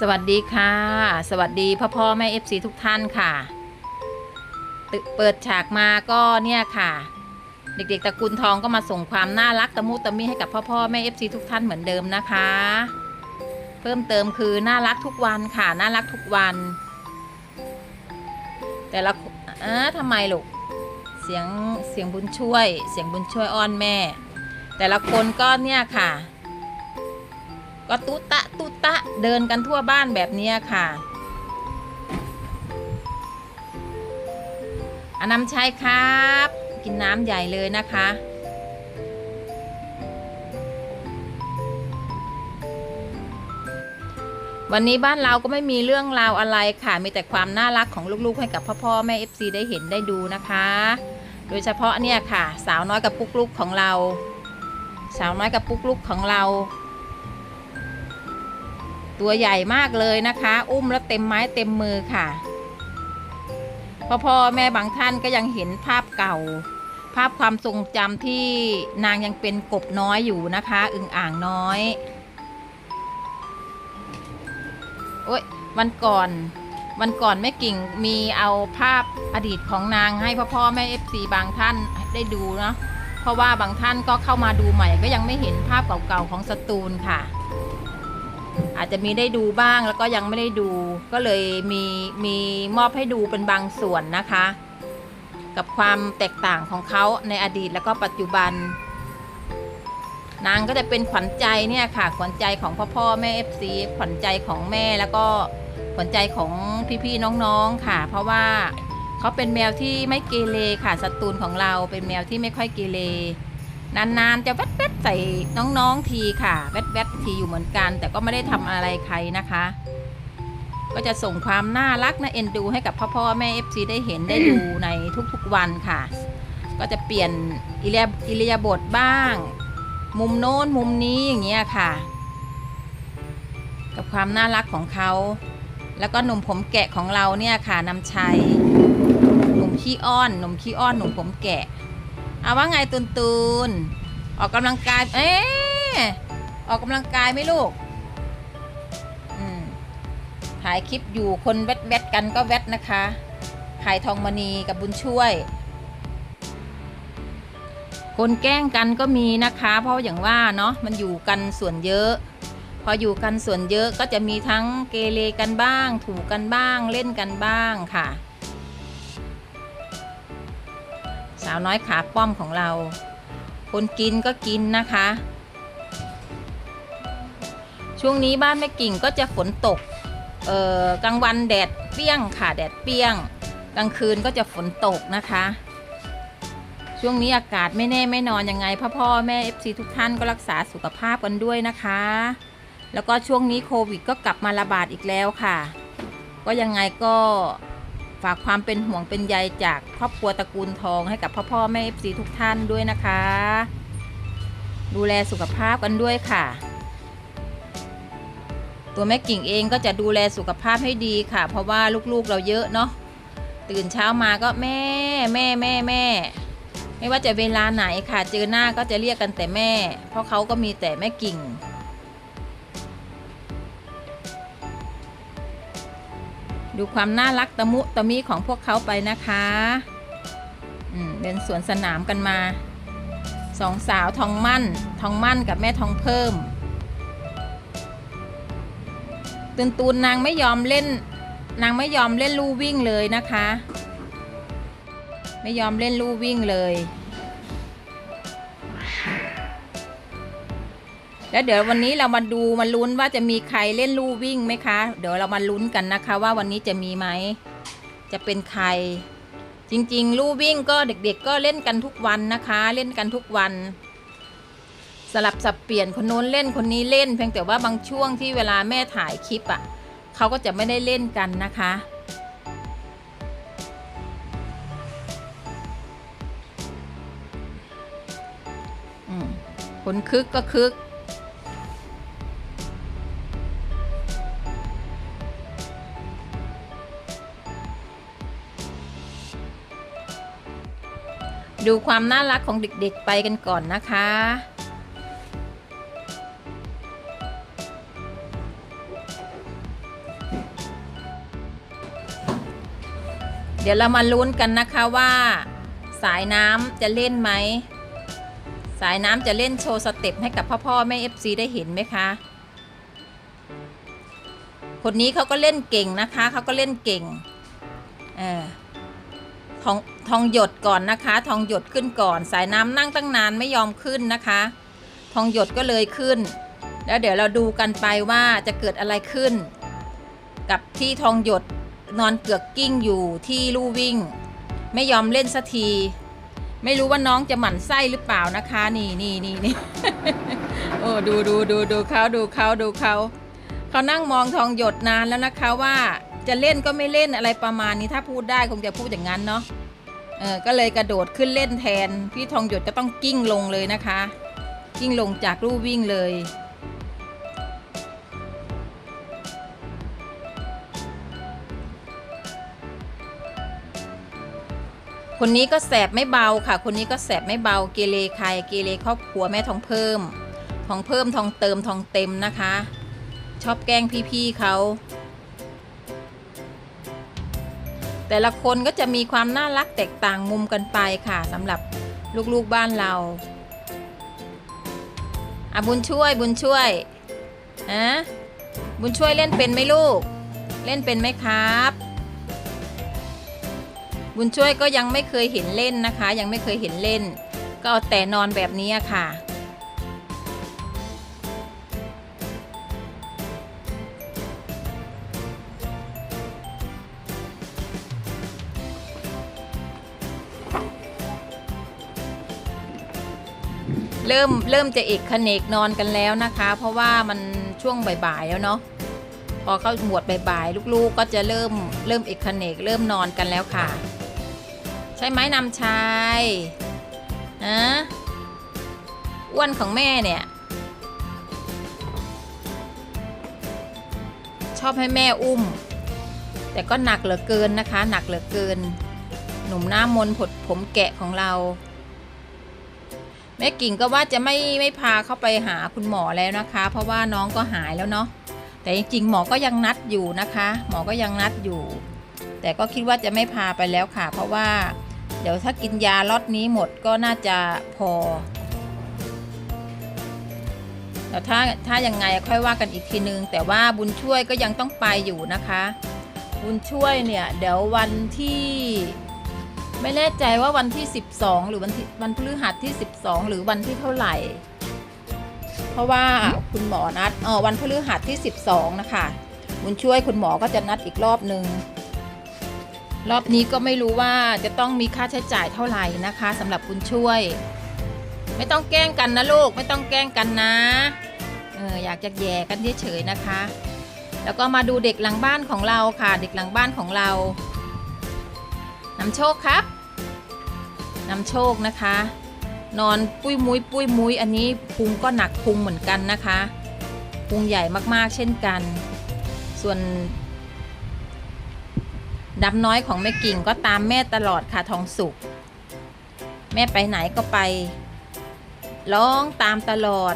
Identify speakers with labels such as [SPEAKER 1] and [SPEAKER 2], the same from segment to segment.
[SPEAKER 1] สวัสดีค่ะ สวัสดีพ่อพ่อแม่เอฟซีทุกท่านค่ะเปิดฉากมาก็เนี่ยค่ะ เด็กๆตระกูลทองก็มาส่งความน่ารักตะมุตะมิให้กับพ่อพ่อแม่เอฟซีทุกท่านเหมือนเดิมนะคะ เพิ่มเติมคือน่ารักทุกวันค่ะน่ารักทุกวัน แต่ละเออทำไมลูกเสียงเสียงบุญช่วย เสียงบุญช่วยอ้อนแม่ แต่ละคนก็เนี่ยค่ะ ก็ตุตะตุตะเดินกันทั่วบ้านแบบนี้ค่ะอนนำชัยครับ กินน้ำใหญ่เลยนะคะ วันนี้บ้านเราก็ไม่มีเรื่องราวอะไรค่ะ มีแต่ความน่ารักของลูกๆ ให้กับพ่อพ่อแม่ FC ได้เห็นได้ดูนะคะ โดยเฉพาะเนี่ยค่ะ สาวน้อยกับปุ๊กลุกของเรา สาวน้อยกับปุ๊กลุกของเรา ตัวใหญ่มากเลยนะคะ อุ้มแล้วเต็มไม้เต็มมือค่ะพ่อพ่อแม่บางท่านก็ยังเห็นภาพเก่า ภาพความทรงจำที่นางยังเป็นกบน้อยอยู่นะคะ อึ่งอ่างน้อยโอ้ยวันก่อนวันก่อนแม่กิ่งมีเอาภาพอดีตของนางให้พ่อพ่อแม่เอฟซีบางท่านได้ดูเนาะเพราะว่าบางท่านก็เข้ามาดูใหม่ก็ยังไม่เห็นภาพเก่าๆของสตูลค่ะ อาจจะมีได้ดูบ้างแล้วก็ยังไม่ได้ดู ก็เลยมีมีมอบให้ดูเป็นบางส่วนนะคะ กับความแตกต่างของเขาในอดีตแล้วก็ปัจจุบัน นางก็จะเป็นขวัญใจเนี่ยค่ะ ขวัญใจของพ่อพ่อแม่เอฟซีขวัญใจของแม่แล้วก็ขวัญใจของพี่ๆน้องๆค่ะ เพราะว่าเขาเป็นแมวที่ไม่เกเรค่ะสตูลของเราเป็นแมวที่ไม่ค่อยเกเรนานๆจะแวดๆใส่น้องๆทีค่ะแวดๆ ทีอยู่เหมือนกัน แต่ก็ไม่ได้ทำอะไรใครนะคะ ก็จะส่งความน่ารักน่าเอ็นดู ให้กับพ่อพ่อแม่เอฟซีได้เห็นได้ดูในทุกๆวันค่ะ ก็จะเปลี่ยนอิเลียอิเลียบทบ้าง มุมโน้นมุมนี้อย่างเงี้ยค่ะ กับความน่ารักของเขา แล้วก็หนุ่มผมแกะของเราเนี่ยค่ะนำชัยหนุ่มขี้อ้อนหนุ่มขี้อ้อนหนุ่มผมแกะเอาว่าไงตูนตูนออกกำลังกาย เอ๊ะ ออกกำลังกายไหมลูกอืมถ่ายคลิปอยู่คนแวดแวดๆกันก็แวดนะคะขายทองมณีกับบุญช่วย คนแกล้งกันก็มีนะคะ เพราะอย่างว่าเนาะมันอยู่กันส่วนเยอะ พออยู่กันส่วนเยอะก็จะมีทั้งเกเรกันบ้าง ถูกกันบ้างเล่นกันบ้างค่ะ สาวน้อยขาป้อมของเรา คนกินก็กินนะคะ ช่วงนี้บ้านแม่กิ่งก็จะฝนตกเอ่อกลางวันแดดเปี้ยงค่ะแดดเปี้ยง กลางคืนก็จะฝนตกนะคะ ช่วงนี้อากาศไม่แน่ไม่นอนยังไงพ่อพ่อแม่เอฟซีทุกท่านก็รักษาสุขภาพกันด้วยนะคะ แล้วก็ช่วงนี้โควิดก็กลับมาระบาดอีกแล้วค่ะ ก็ยังไงก็ฝากความเป็นห่วงเป็นใยจากครอบครัวตระกูลทองให้กับพ่อพ่อแม่เอฟซีทุกท่านด้วยนะคะ ดูแลสุขภาพกันด้วยค่ะ ตัวแม่กิ่งเองก็จะดูแลสุขภาพให้ดีค่ะ เพราะว่าลูกๆเราเยอะเนาะตื่นเช้ามาก็แม่แม่แม่แม่ ไม่ว่าจะเวลาไหนค่ะ เจอหน้าก็จะเรียกกันแต่แม่ เพราะเขาก็มีแต่แม่กิ่ง ดูความน่ารักตะมุตะมิของพวกเขาไปนะคะเป็นสวนสนามกันมาสองสาวทองมั่น ทองมั่นกับแม่ทองเพิ่ม ตูนตูนนางไม่ยอมเล่น นางไม่ยอมเล่นลู่วิ่งเลยนะคะ ไม่ยอมเล่นลู่วิ่งเลย แล้วเดี๋ยววันนี้เรามาดูมาลุ้นว่าจะมีใครเล่นลู่วิ่งไหมคะ เดี๋ยวเรามาลุ้นกันนะคะ ว่าวันนี้จะมีไหม จะเป็นใคร จริงๆ ลู่วิ่งก็เด็กๆ ก็เล่นกันทุกวันนะคะ เล่นกันทุกวัน สลับสับเปลี่ยนคนโน้นเล่นคนนี้เล่น เพียงแต่ว่าบางช่วงที่เวลาแม่ถ่ายคลิปอะ่ะเขาก็จะไม่ได้เล่นกันนะคะ คนคึกก็คึกดูความน่ารักของเด็กๆไปกันก่อนนะคะ เดี๋ยวเรามาลุ้นกันนะคะว่า สายน้ำจะเล่นไหม สายน้ำจะเล่นโชว์สเต็ปให้กับพ่อพ่อแม่เอฟซีได้เห็นไหมคะ คนนี้เขาก็เล่นเก่งนะคะเขาก็เล่นเก่งเออทองทองหยดก่อนนะคะ ทองหยดขึ้นก่อน สายน้ำนั่งตั้งนานไม่ยอมขึ้นนะคะ ทองหยดก็เลยขึ้น แล้วเดี๋ยวเราดูกันไปว่าจะเกิดอะไรขึ้น กับที่ทองหยด นอนเกือกกิ้งอยู่ที่ลู่วิ่ง ไม่ยอมเล่นสักที ไม่รู้ว่าน้องจะหมั่นไส้หรือเปล่านะคะ นี่นี่นี่นี่โอ้ดูดูดูดูเขาดูเขาดูเขาเขานั่งมองทองหยดนานแล้วนะคะว่าจะเล่นก็ไม่เล่นอะไรประมาณนี้ถ้าพูดได้คงจะพูดอย่างนั้นเนาะเออก็เลยกระโดดขึ้นเล่นแทน พี่ทองหยดก็ต้องกิ้งลงเลยนะคะ กิ้งลงจากลู่วิ่งเลย คนนี้ก็แสบไม่เบาค่ะ คนนี้ก็แสบไม่เบาเกเรใครเกเรครอบครัวแม่ทองเพิ่ม ทองเพิ่มทองเติมทองเต็มนะคะ ชอบแกล้งพี่ๆเขาแต่ละคนก็จะมีความน่ารักแตกต่างมุมกันไปค่ะสำหรับลูกๆบ้านเราอะบุญช่วยบุญช่วยอะบุญช่วยเล่นเป็นไหมลูก เล่นเป็นไหมครับ บุญช่วยก็ยังไม่เคยเห็นเล่นนะคะ ยังไม่เคยเห็นเล่น ก็เอาแต่นอนแบบนี้ค่ะเริ่มเริ่มจะเอกขเนกนอนกันแล้วนะคะ เพราะว่ามันช่วงบ่ายๆแล้วเนาะพอเข้าหมวดบ่ายๆลูกๆก็จะเริ่มเริ่มเอกขเนกเริ่มนอนกันแล้วค่ะ ใช่ไหมนำชายอะอ้วนของแม่เนี่ย ชอบให้แม่อุ้ม แต่ก็หนักเหลือเกินนะคะ หนักเหลือเกิน หนุ่มหน้ามนผดผมแกะของเรา แม่กิ่งก็ว่าจะไม่ไม่พาเข้าไปหาคุณหมอแล้วนะคะ เพราะว่าน้องก็หายแล้วเนาะแต่จริงๆหมอก็ยังนัดอยู่นะคะ หมอก็ยังนัดอยู่ แต่ก็คิดว่าจะไม่พาไปแล้วค่ะ เพราะว่า เดี๋ยวถ้ากินยาล็อตนี้หมดก็น่าจะพอแต่ถ้าถ้ายังไงค่อยว่ากันอีกทีนึง แต่ว่าบุญช่วยก็ยังต้องไปอยู่นะคะ บุญช่วยเนี่ยเดี๋ยววันที่ ไม่แน่ใจว่าวันที่ 12 หรือวันที่วันพฤหัสที่ 12 หรือวันที่เท่าไหร่ เพราะว่าคุณหมอนัดเออวันพฤหัสที่ 12 นะคะบุญช่วยคุณหมอก็จะนัดอีกรอบหนึ่ง รอบนี้ก็ไม่รู้ว่าจะต้องมีค่าใช้จ่ายเท่าไหร่นะคะสำหรับบุญช่วย ไม่ต้องแกล้งกันนะลูกไม่ต้องแกล้งกันนะเอออยากจะแย่กันเฉยๆนะคะ แล้วก็มาดูเด็กหลังบ้านของเราค่ะ เด็กหลังบ้านของเรานำโชคครับนำโชคนะคะ นอนปุ้ยมุ้ยปุ้ยมุ้ยอันนี้พุงก็หนักพุงเหมือนกันนะคะพุงใหญ่มากๆเช่นกัน ส่วน ดำน้อยของแม่กิ่งก็ตามแม่ตลอดค่ะทองสุก แม่ไปไหนก็ไป ร้องตามตลอด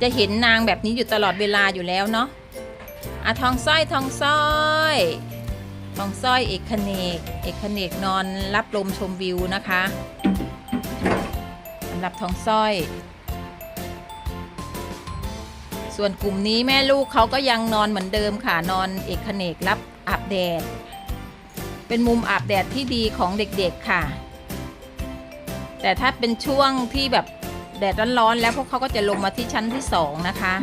[SPEAKER 1] จะเห็นนางแบบนี้อยู่ตลอดเวลาอยู่แล้วเนาะอะทองสร้อยทองสร้อยทองสร้อยเอกคเนก เอกคเนกนอนรับลมชมวิวนะคะสำหรับทองสร้อย ส่วนกลุ่มนี้แม่ลูกเขาก็ยังนอนเหมือนเดิมค่ะนอนเอกคเนกรับอาบแดด เป็นมุมอาบแดดที่ดีของเด็กๆค่ะ แต่ถ้าเป็นช่วงที่แบบแดดร้อนๆแล้วพวกเขาก็จะลงมาที่ชั้นที่สองนะคะ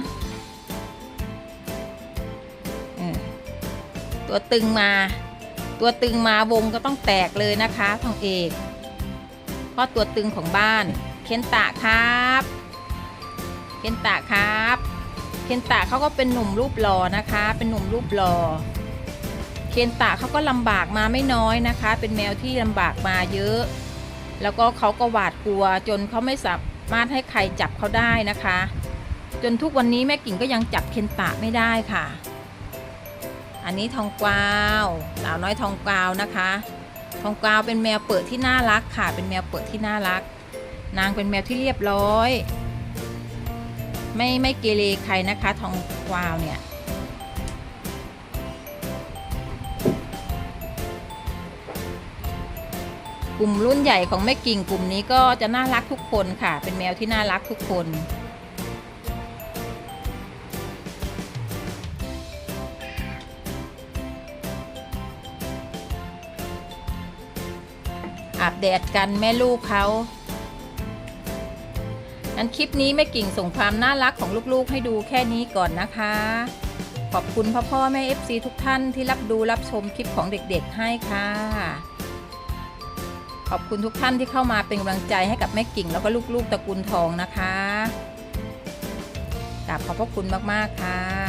[SPEAKER 1] ตัวตึงมา ตัวตึงมาวงก็ต้องแตกเลยนะคะทองเอกพราะตัวตึงของบ้าน เคนตะครับ เคนตะครับ เคนตะเขาก็เป็นหนุ่มรูปหล่อนะคะ เป็นหนุ่มรูปหล่อเคนตะเขาก็ลำบากมาไม่น้อยนะคะ เป็นแมวที่ลำบากมาเยอะ แล้วก็เขาก็หวาดกลัว จนเขาไม่สามารถให้ใครจับเขาได้นะคะ จนทุกวันนี้แม่กิ่งก็ยังจับเคนตะไม่ได้ค่ะ อันนี้ทองกวาวสาวน้อยทองกวาวนะคะ ทองกวาวเป็นแมวเปิดที่น่ารักค่ะ เป็นแมวเปิดที่น่ารัก นางเป็นแมวที่เรียบร้อย ไม่ไม่เกเรใครนะคะทองกวาวเนี่ยกลุ่มรุ่นใหญ่ของแม่กิ่งกลุ่มนี้ก็จะน่ารักทุกคนค่ะ เป็นแมวที่น่ารักทุกคน อาบแดดกันแม่ลูกเขา งั้นคลิปนี้แม่กิ่งส่งความน่ารักของลูกๆ ให้ดูแค่นี้ก่อนนะคะ ขอบคุณพ่อพ่อแม่ FC ทุกท่านที่รับดูรับชมคลิปของเด็กๆให้ค่ะ ขอบคุณทุกท่านที่เข้ามาเป็นกำลังใจให้กับแม่กิ่งแล้วก็ลูกๆตระกูลทองนะคะกราบขอบพระคุณมากๆค่ะ